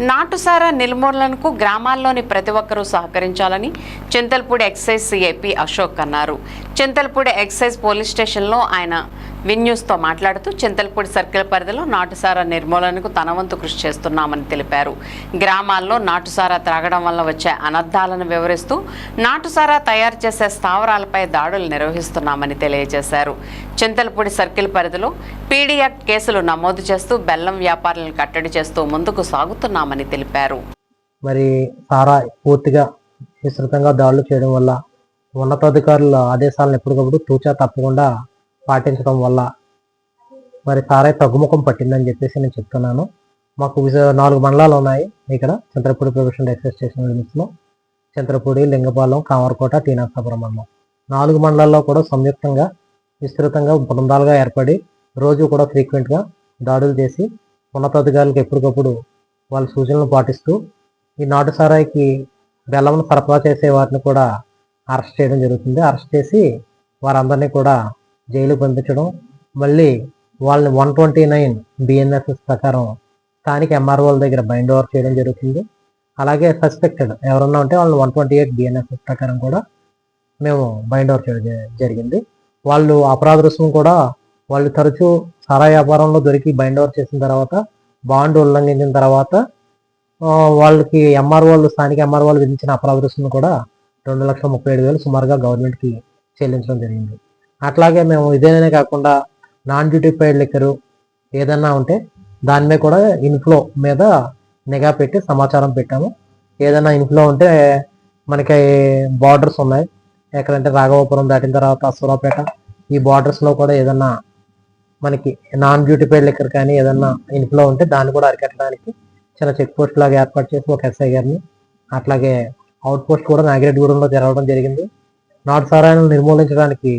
నాటుసారా నిర్మూలనకు గ్రామాల్లోని ప్రతి ఒక్కరూ సహకరించాలని చింతల్పూడి ఎక్సైజ్ సిఐపి అశోక్ అన్నారు. చింతల్పూడి ఎక్సైజ్ పోలీస్ స్టేషన్లో ఆయన విన్యూస్తో మాట్లాడుతూ చింతలపూడి సర్కిల్ పరిధిలో నాటుసారా నిర్మూలనకు తన వంతు కృషి చేస్తున్నామని తెలిపారు. గ్రామాల్లో నాటుసారా త్రాగడం వల్ల వచ్చే అనర్థాలను వివరిస్తూ నాటుసారా తయారు చేసే స్థావరాలపై దాడులు నిర్వహిస్తున్నామని తెలియజేశారు. చింతలపూడి సర్కిల్ పరిధిలో పీడీయాక్ట్ కేసులు నమోదు చేస్తూ బెల్లం వ్యాపారులను కట్టడి చేస్తూ ముందుకు సాగుతున్నామని తెలిపారు. మరి సారా పూర్తిగా విస్తృతంగా దాడులు చేయడం వల్ల ఉన్నతాధికారుల ఆదేశాలను ఎప్పటికప్పుడు తూచా తప్పకుండా పాటించడం వల్ల మరి సారాయి తగ్గుముఖం పట్టిందని చెప్పేసి నేను చెప్తున్నాను. మాకు నాలుగు మండలాలు ఉన్నాయి. ఇక్కడ చంద్రపూడి ప్రొఫెషనల్ రైల్వే స్టేషన్ లిమిట్స్లో చంద్రపూడి లింగపాలెం కామరకోట టీనాసాపురం మండలం నాలుగు మండలాల్లో కూడా సంయుక్తంగా విస్తృతంగా బృందాలుగా ఏర్పడి రోజు కూడా ఫ్రీక్వెంట్గా దాడులు చేసి ఉన్నతాధికారులకు ఎప్పటికప్పుడు వాళ్ళ సూచనలు పాటిస్తూ ఈ నాటు సారాయికి బెల్లం సరఫరా చేసే వారిని కూడా అరెస్ట్ చేయడం జరుగుతుంది. అరెస్ట్ చేసి వారందరినీ కూడా జైలు పంపించడం మళ్ళీ వాళ్ళని వన్ ట్వంటీ నైన్ బిఎన్ఎస్ఎస్ ప్రకారం స్థానిక ఎంఆర్ఓల దగ్గర బైండ్ ఓవర్ చేయడం జరుగుతుంది. అలాగే సస్పెక్టెడ్ ఎవరన్నా ఉంటే వాళ్ళని వన్ ట్వంటీ ఎయిట్ బిఎన్ఎస్ఎస్ ప్రకారం కూడా మేము బైండ్ ఓవర్ చేయడం జరిగింది. వాళ్ళు అపరాధ రుసుము కూడా వాళ్ళు తరచూ సరా వ్యాపారంలో దొరికి బైండ్ ఓవర్ చేసిన తర్వాత బాండ్ ఉల్లంఘించిన తర్వాత వాళ్ళకి ఎంఆర్ఓలు స్థానిక ఎంఆర్ఓలు విధించిన అపరాధ రుసుమును కూడా రెండు లక్షల ముప్పై ఏడు వేలు సుమారుగా గవర్నమెంట్కి చెల్లించడం జరిగింది. అట్లాగే మేము ఇదేనే కాకుండా నాన్ డ్యూటీ పెయిడ్ లిక్కరు ఏదన్నా ఉంటే దాని మీద కూడా ఇన్ఫ్లో మీద నిఘా పెట్టి సమాచారం పెట్టాము. ఏదైనా ఇన్ఫ్లో ఉంటే మనకి బార్డర్స్ ఉన్నాయి. ఎక్కడంటే రాఘవపురం దాటిన తర్వాత అసూరాపేట ఈ బార్డర్స్లో కూడా ఏదన్నా మనకి నాన్ డ్యూటీ పెయిడ్ లిక్కర్ కానీ ఏదన్నా ఇన్ఫ్లో ఉంటే దాన్ని కూడా అరికట్టడానికి చిన్న చెక్ పోస్ట్ లాగా ఏర్పాటు చేసి ఒక ఎస్ఐ గారిని అట్లాగే అవుట్ పోస్ట్ కూడా నాగిరెడ్డిగూడెంలో జరగడం జరిగింది. నాటు సారాయిలను నిర్మూలించడానికి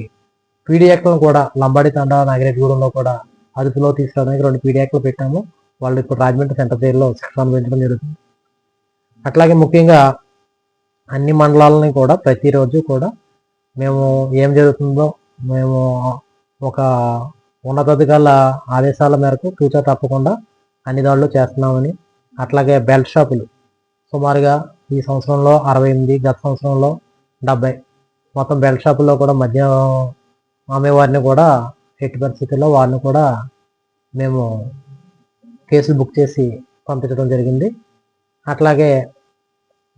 పీడియాక్లను కూడా లంబాడి తండా నాగిరెడ్డిగూడెంలో కూడా అదుపులో తీసుకురావడానికి రెండు పీడియాక్లు పెట్టాము. వాళ్ళు ఇప్పుడు రాజమండ్రి సెంటర్ జైల్లో శిక్షణ పెంచడం జరుగుతుంది. అట్లాగే ముఖ్యంగా అన్ని మండలాలని కూడా ప్రతిరోజు కూడా మేము ఏం జరుగుతుందో మేము ఒక ఉన్నతాధికారుల ఆదేశాల మేరకు తూచా తప్పకుండా అన్ని దాడులు చేస్తున్నామని అట్లాగే బెల్ట్ షాపులు సుమారుగా ఈ సంవత్సరంలో అరవై ఎనిమిది గత సంవత్సరంలో డెబ్బై. మొత్తం బెల్ట్ షాపుల్లో కూడా మద్యం వారిని కూడా ఎట్టి పరిస్థితుల్లో వారిని కూడా మేము కేసులు బుక్ చేసి పంపించడం జరిగింది. అట్లాగే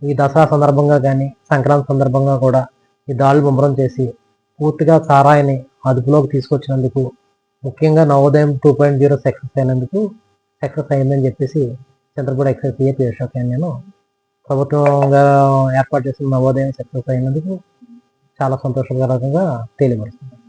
ఈ దసరా సందర్భంగా కానీ సంక్రాంతి సందర్భంగా కూడా ఈ దాడులు ముమ్మరం చేసి పూర్తిగా సారాయిని అదుపులోకి తీసుకొచ్చినందుకు ముఖ్యంగా నవోదయం టూ పాయింట్ జీరో సక్సెస్ అయినందుకు సక్సెస్ అయిందని చెప్పేసి చంద్రపూడి ఎక్సైజ్ పిఏపీ అశోక్ అని నేను ప్రభుత్వంగా ఏర్పాటు చేసిన నవోదయం సక్సెస్ అయినందుకు చాలా సంతోషకరంగా తెలియపరుస్తుంది